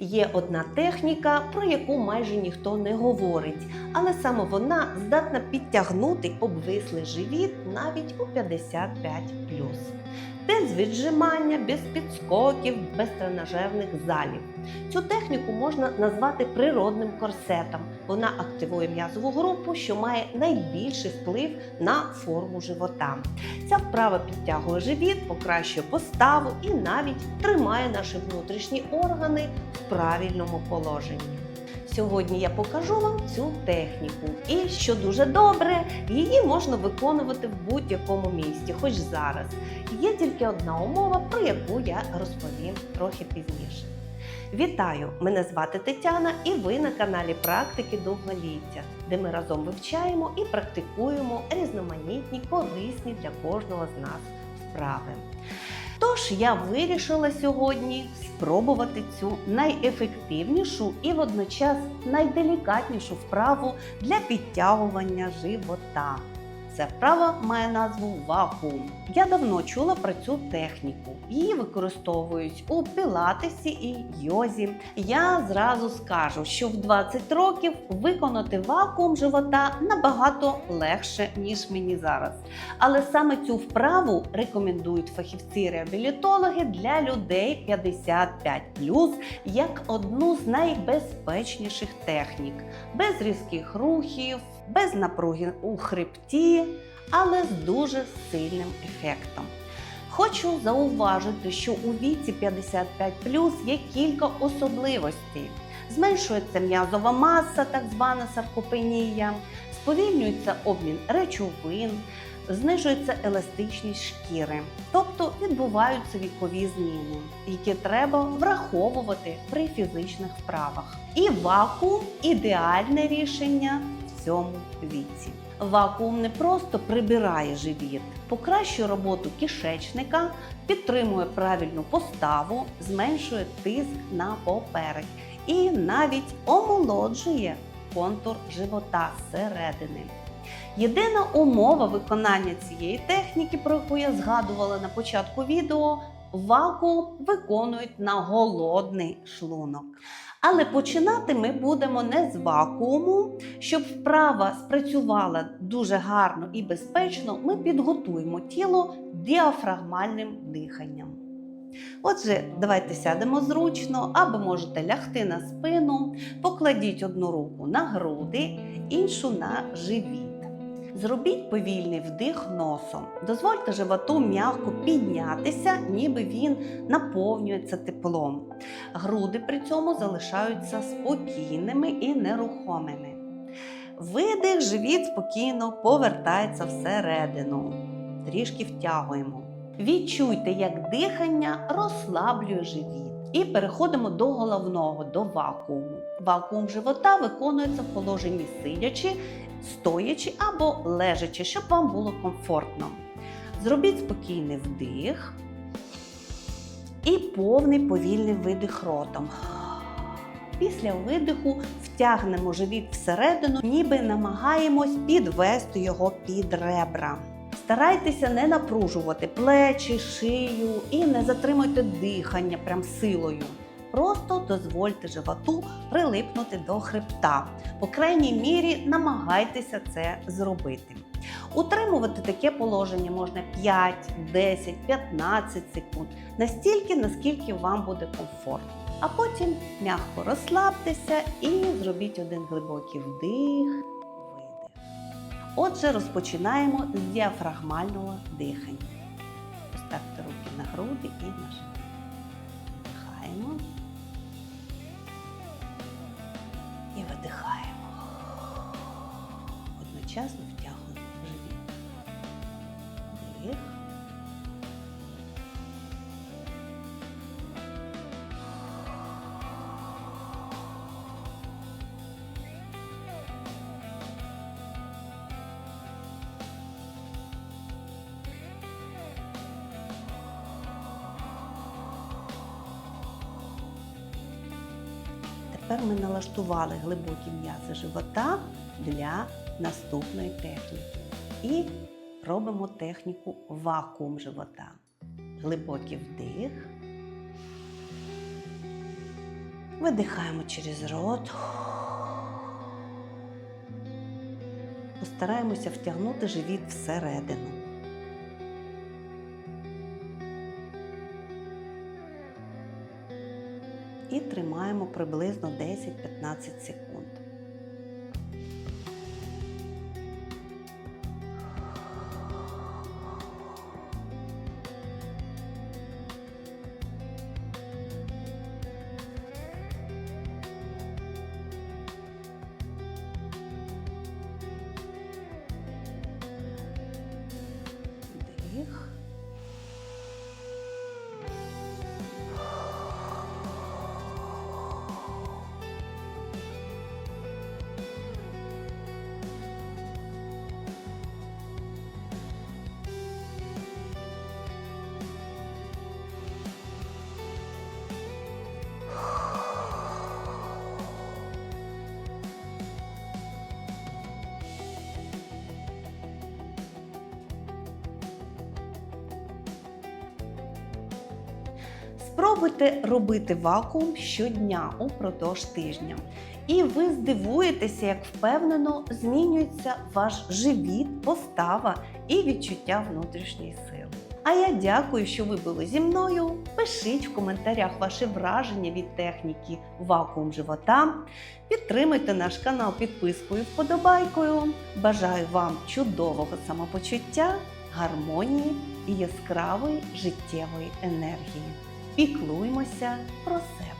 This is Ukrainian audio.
Є одна техніка, про яку майже ніхто не говорить, але саме вона здатна підтягнути обвислий живіт навіть у 55 без віджимання, без підскоків, без тренажерних залів. Цю техніку можна назвати природним корсетом. Вона активує м'язову групу, що має найбільший вплив на форму живота. Ця вправа підтягує живіт, покращує поставу і навіть тримає наші внутрішні органи в правильному положенні. Сьогодні я покажу вам цю техніку. І що дуже добре, її можна виконувати в будь-якому місті, хоч зараз. Є тільки одна умова, про яку я розповім трохи пізніше. Вітаю! Мене звати Тетяна, і ви на каналі Практики Довголіття, де ми разом вивчаємо і практикуємо різноманітні, корисні для кожного з нас вправи. Тож я вирішила сьогодні спробувати цю найефективнішу і водночас найделікатнішу вправу для підтягування живота. Ця вправа має назву вакуум. Я давно чула про цю техніку. Її використовують у пілатесі і йозі. Я зразу скажу, що в 20 років виконати вакуум живота набагато легше, ніж мені зараз. Але саме цю вправу рекомендують фахівці-реабілітологи для людей 55 як одну з найбезпечніших технік, без різких рухів, без напруги у хребті, але з дуже сильним ефектом. Хочу зауважити, що у віці 55 є кілька особливостей. Зменшується м'язова маса, так звана саркопенія, сповільнюється обмін речовин, знижується еластичність шкіри, тобто відбуваються вікові зміни, які треба враховувати при фізичних вправах. І вакуум ідеальне рішення цьому віці. Вакуум не просто прибирає живіт, покращує роботу кишечника, підтримує правильну поставу, зменшує тиск на поперек і навіть омолоджує контур живота зсередини. Єдина умова виконання цієї техніки, про яку я згадувала на початку відео, вакуум виконують на голодний шлунок. Але починати ми будемо не з вакууму. Щоб вправа спрацювала дуже гарно і безпечно, ми підготуємо тіло діафрагмальним диханням. Отже, давайте сядемо зручно, або можете лягти на спину, покладіть одну руку на груди, іншу на живіт. Зробіть повільний вдих носом. Дозвольте животу м'яко піднятися, ніби він наповнюється теплом. Груди при цьому залишаються спокійними і нерухомими. Видих, живіт спокійно повертається всередину. Трішки втягуємо. Відчуйте, як дихання розслаблює живіт. І переходимо до головного, до вакууму. Вакуум живота виконується в положенні сидячи, стоячи або лежачи, щоб вам було комфортно. Зробіть спокійний вдих і повний повільний видих ротом. Після видиху втягнемо живіт всередину, ніби намагаємось підвести його під ребра. Старайтеся не напружувати плечі, шию і не затримуйте дихання прям силою. Просто дозвольте животу прилипнути до хребта. По крайній мірі намагайтеся це зробити. Утримувати таке положення можна 5, 10, 15 секунд, настільки, наскільки вам буде комфортно. А потім м'яко розслабтеся і зробіть один глибокий вдих, видих. Отже, розпочинаємо з діафрагмального дихання. Поставте руки на груди і на живіт. Вдихаємо. Одночасно втягуємо живіт. Вдих. Тепер ми налаштували глибокі м'язи живота для наступної техніки. І робимо техніку вакуум живота. Глибокий вдих Видихаємо через рот. Постараємося втягнути живіт всередину. І тримаємо приблизно 10-15 секунд. Спробуйте робити вакуум щодня упродовж тижня. І ви здивуєтеся, як впевнено змінюється ваш живіт, постава і відчуття внутрішньої сили. А я дякую, що ви були зі мною. Пишіть в коментарях ваші враження від техніки вакуум живота. Підтримуйте наш канал підпискою, вподобайкою. Бажаю вам чудового самопочуття, гармонії і яскравої життєвої енергії. Піклуймося про себе.